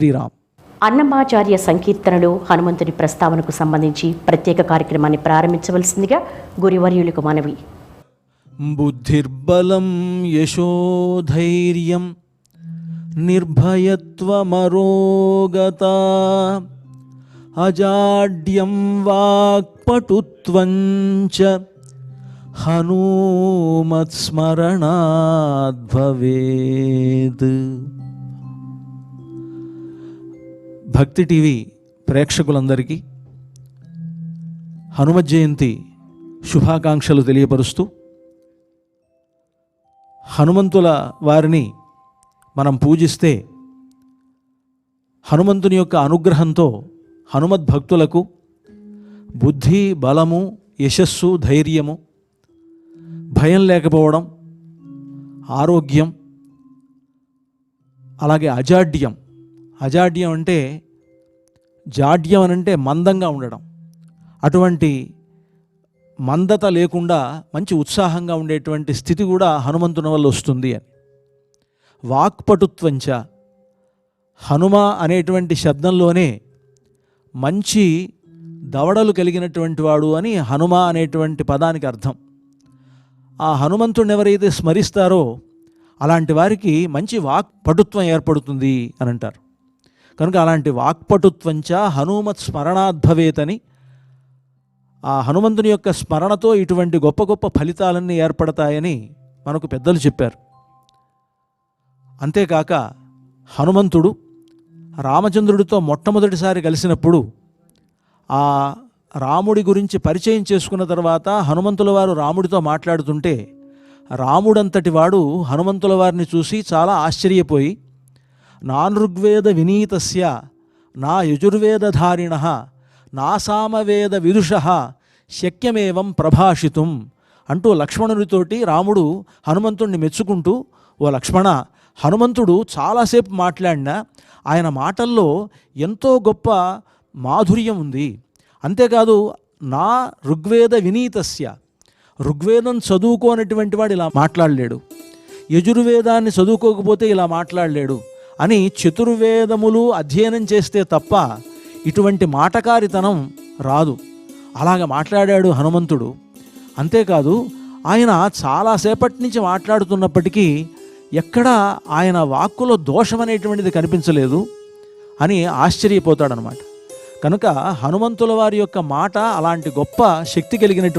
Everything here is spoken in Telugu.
శ్రీరామ్. అన్నమాచార్య సంకీర్తనలు హనుమంతుడి ప్రస్తావనకు సంబంధించి ప్రత్యేక కార్యక్రమాన్ని ప్రారంభించవలసిందిగా గురివర్యులకు మనవి. బుద్ధిర్బలం యశోధైర్యం నిర్భయత్వమరోగత అజాడ్యం వాక్పటుత్వం చ హనుమత్స్మరణాద్ భక్తి టీవీ ప్రేక్షకులందరికీ హనుమ జయంతి శుభాకాంక్షలు తెలియపరుస్తూ హనుమంతుల వారిని మనం పూజిస్తే హనుమంతుని యొక్క అనుగ్రహంతో హనుమద్భక్తులకు బుద్ధి బలము యశస్సు ధైర్యము భయం లేకపోవడం ఆరోగ్యం అలాగే అజాడ్యం అజాడ్యం అంటే జాడ్యం అని అంటే మందంగా ఉండడం. అటువంటి మందత లేకుండా మంచి ఉత్సాహంగా ఉండేటువంటి స్థితి కూడా హనుమంతుని వల్ల వస్తుంది అని. వాక్పటుత్వంచ హనుమ అనేటువంటి శబ్దంలోనే మంచి దవడలు కలిగినటువంటి వాడు అని హనుమ అనేటువంటి పదానికి అర్థం. ఆ హనుమంతుడిని ఎవరైతే స్మరిస్తారో అలాంటి వారికి మంచి వాక్పటుత్వం ఏర్పడుతుంది అని అంటారు. కనుక అలాంటి వాక్పటుత్వంచ హనుమత్ స్మరణాద్భవేతని ఆ హనుమంతుని యొక్క స్మరణతో ఇటువంటి గొప్ప గొప్ప ఫలితాలన్నీ ఏర్పడతాయని మనకు పెద్దలు చెప్పారు. అంతేకాక హనుమంతుడు రామచంద్రుడితో మొట్టమొదటిసారి కలిసినప్పుడు ఆ రాముడి గురించి పరిచయం చేసుకున్న తర్వాత హనుమంతుల వారు రాముడితో మాట్లాడుతుంటే రాముడంతటి వాడు హనుమంతుల వారిని చూసి చాలా ఆశ్చర్యపోయి నానృగ్వేద వినీతస్య నా యజుర్వేదధారిణ నా సామవేద విదుష శక్యమేవం ప్రభాషితుం అంటూ లక్ష్మణుడితోటి రాముడు హనుమంతుణ్ణి మెచ్చుకుంటూ ఓ లక్ష్మణ హనుమంతుడు చాలాసేపు మాట్లాడినా ఆయన మాటల్లో ఎంతో గొప్ప మాధుర్యం ఉంది. అంతేకాదు నా ఋగ్వేద వినీతస్య ఋగ్వేదం చదువుకోనటువంటి వాడు ఇలా మాట్లాడలేడు. యజుర్వేదాన్ని చదువుకోకపోతే ఇలా మాట్లాడలేడు. అని చతుర్వేదములు అధ్యయనం చేస్తే తప్ప ఇటువంటి మాటకారితనం రాదు. అలాగ మాట్లాడాడు హనుమంతుడు. అంతేకాదు ఆయన చాలాసేపటి నుంచి మాట్లాడుతున్నప్పటికీ ఎక్కడా ఆయన వాక్కులో దోషం అనేటువంటిది కనిపించలేదు అని ఆశ్చర్యపోతాడనమాట కనుక హనుమంతుల వారి యొక్క మాట అలాంటి గొప్ప శక్తి కలిగినటువంటి